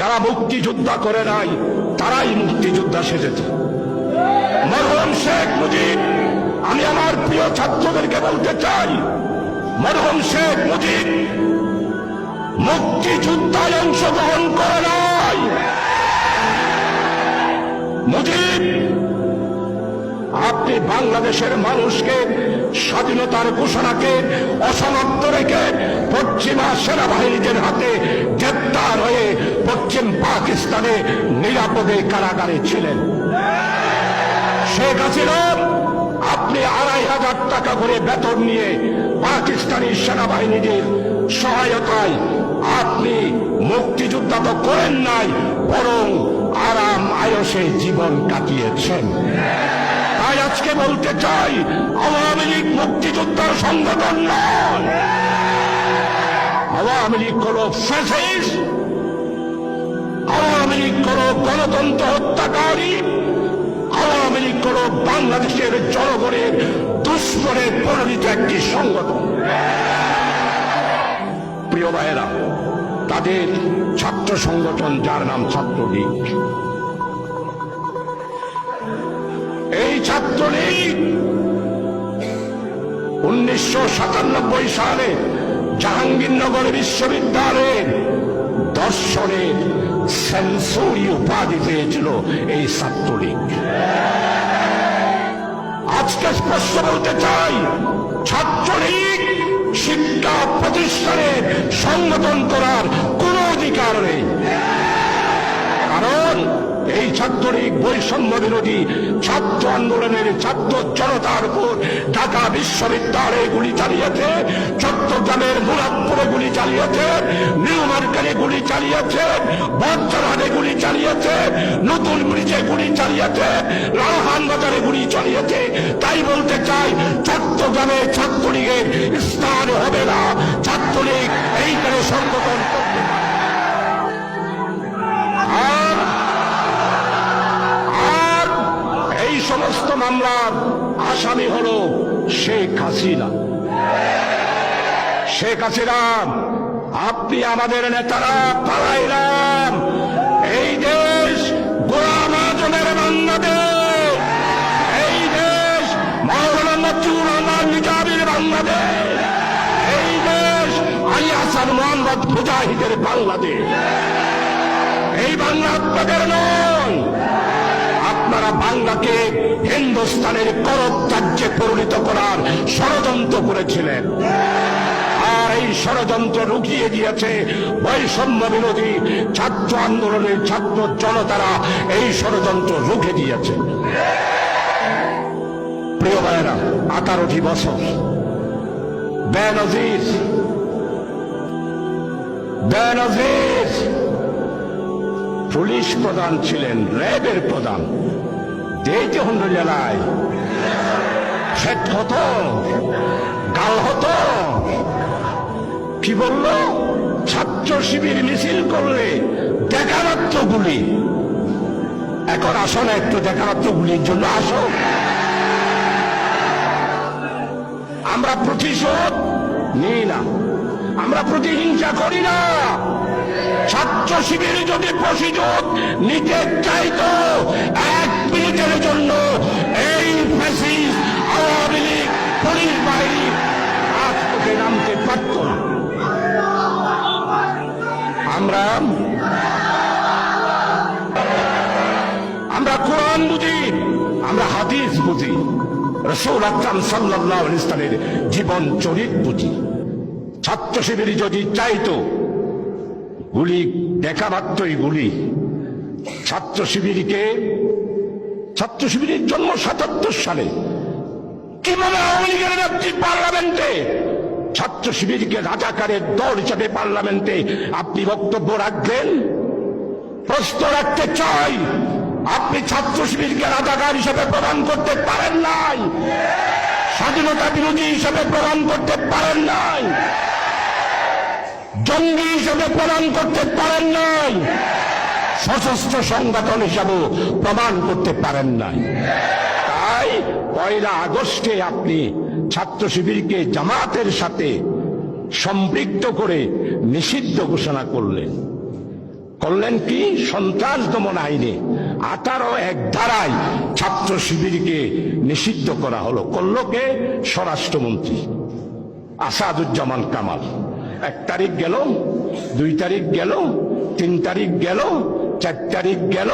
যারা মুক্তিযোদ্ধা করে নাই, তারাই মুক্তিযোদ্ধা সেজেছে। মরহম শেখ মুজিব, আমি আমার প্রিয় ছাত্রদেরকে বলতে চাই, মরহম শেখ মুজিব, মুক্তিযুদ্ধায় অংশগ্রহণ করে নাই। মুজিব আপনি বাংলাদেশের মানুষকে, স্বাধীনতার ঘোষণাকে, অসমাপ্ত রেখে পশ্চিমা সেনাবাহিনীদের হাতে গ্রেপ্তার হয়ে পশ্চিম পাকিস্তানে নিরাপদে কারাগারে ছিলেন। শেখ হাসিনা, আপনি আড়াই হাজার টাকা করে বেতন নিয়ে পাকিস্তানি সেনাবাহিনীদের সহায়তায় আপনি মুক্তিযোদ্ধা তো করেন নাই, বরং আরাম আয়সে জীবন কাটিয়েছেন। তাই আজকে বলতে চাই, আওয়ামী লীগ মুক্তিযোদ্ধার সংগঠন নয়। আওয়ামী লীগ হল ফ্যাসিস আওয়ামী লীগ হল গণতন্ত্র হত্যাকারী, আওয়ামী লীগ হল বাংলাদেশের জনগণের দুশ্মনে পরিণত একটি সংগঠন। প্রিয় ভাইয়েরা, তাদের ছাত্র সংগঠন যার নাম ছাত্রলীগ। ছাত্রলীগ। উনিশশো সাতানব্বই সালে জাহাঙ্গীরনগর বিশ্ববিদ্যালয়ের দর্শনের সেন্সুরি উপাধি পেয়েছিল এই ছাত্রলীগ। আজকে স্পষ্ট বলতে চাই, ছাত্রলীগ শিক্ষা প্রতিষ্ঠানের সংগঠন করার কোন অধিকার নেই। কারণ এই ছাত্রলীগ বৈষম্য বিরোধী ছাত্র আন্দোলনের ছাত্র জনতার উপর ঢাকা বিশ্ববিদ্যালয়ে গুলি চালিয়েছে, চট্টগ্রামের মুরাদপুরে গুলি চালিয়েছে, নিউ মার্কেটে গুলি চালিয়েছে বর্তমানে গুলি চালিয়েছে, নতুন ব্রিজে গুলি চালিয়েছে রাহান বাজারে গুলি চালিয়েছে। তাই বলতে চাই, চট্টগ্রামে ছাত্রলীগের স্থান হবে না। ছাত্রলীগ এইখানে সংগঠন করবে মামলার আসামি হল শেখ হাসিনা। শেখ হাসিনা, আপনি আমাদের নেতারা পালাইলাম এই দেশ গোলাম আজমের বাংলাদেশ। এই দেশ মজুর রহমান নিজামের বাংলাদেশ। এই দেশ আলী হাসান মোহাম্মদ মুজাহিদের বাংলাদেশ। এই বাংলা আপনাদের নয়। বাংলাকে হিন্দুস্তানের করব রাজ্যে পরিণত করার ষড়যন্ত্র করেছিলেন। এই ষড়যন্ত্র রুখিয়ে দিয়েছে বৈষম্য বিরোধী ছাত্র আন্দোলনের ছাত্র জনতারা এই ষড়যন্ত্র রুখে দিয়েছে। প্রিয় ভাইয়েরা আঠারোটি বছর। বেনজির বেনজির পুলিশ প্রধান ছিলেন, র্যাবের প্রধান। দেইতে হন্ড জেলায় ফেট হতো, গাল হতো। কি বলল? ছাত্র শিবির মিছিল করলে মাত্র গুলি। এখন আসো না একটু দেখা গুলির জন্য, আসো। আমরা প্রতিশোধ নিই না। আমরা প্রতিহিংসা করি না। শিবির যদি প্রতিশোধ নিতে চাইতো এক মিনিটের জন্য, এই ফ্যাসিস আওয়ামী লীগ, পুলিশ বাহিনী রাজপথে নামতে পারত না। আমরা আমরা কোরআন বুঝি, আমরা হাদিস বুঝি, রসৌল আকরাম সাল্লাহ ইসলামের জীবন চরিত বুঝি। ছাত্র শিবির যদি চাইতো, গুলি দেখা গুলি ছাত্র শিবিরকে ছাত্র শিবিরের জন্ম সাতাত্তর সালে। কীভাবে আওয়ামী লীগের নেত্রী পার্লামেন্টে? ছাত্র শিবিরকে রাজাকারের দল হিসাবে পার্লামেন্টে আপনি বক্তব্য রাখবেন? প্রশ্ন রাখতে চাই, আপনি ছাত্র শিবিরকে রাজাকার হিসেবে প্রদান করতে পারেন নাই? স্বাধীনতা বিরোধী হিসেবে প্রদান করতে পারেন নাই? জঙ্গি হিসেবে প্রমাণ করতে পারেন নাই। সশস্ত্র সংগঠন হিসাবে প্রমাণ করতে পারেন নাই। তাই পয়লা আগস্টে আপনি ছাত্র শিবিরকে জামাতের সাথে সম্পৃক্ত করে নিষিদ্ধ ঘোষণা করলেন। করলেন কি? সন্ত্রাস দমন আইনে আঠারো এক ধারায় ছাত্র শিবিরকে নিষিদ্ধ করা হলো। করল কে? স্বরাষ্ট্রমন্ত্রী আসাদুজ্জামান কামাল। তারিখ গেল, দুই তারিখ গেল, তিন তারিখ গেল, চার তারিখ গেল,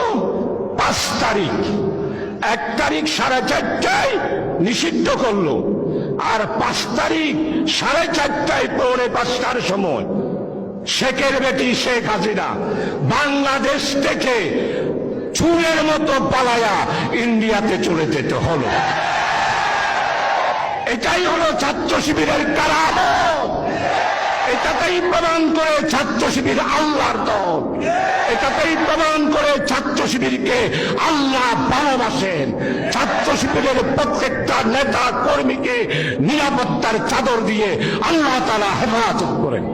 পাঁচ তারিখ। এক তারিখ সাড়ে চারটায় নিষিদ্ধ করল, আর পাঁচ তারিখ সাড়ে চারটায় পৌনে পাঁচটার সময় শেখের বেটি শেখ হাসিনা বাংলাদেশ থেকে চুরের মতো পালায়া ইন্ডিয়াতে চলে যেতে হলো। এটাই হলো ছাত্র শিবিরের কারামত। এটাতেই প্রমাণ করে ছাত্র শিবির আল্লাহর দল। এটাতেই প্রমাণ করে ছাত্র শিবিরকে আল্লাহ ভালোবাসেন। ছাত্র শিবিরের প্রত্যেকটা নেতা কর্মীকে নিরাপত্তার চাদর দিয়ে আল্লাহ তারা হেফাজত করেন।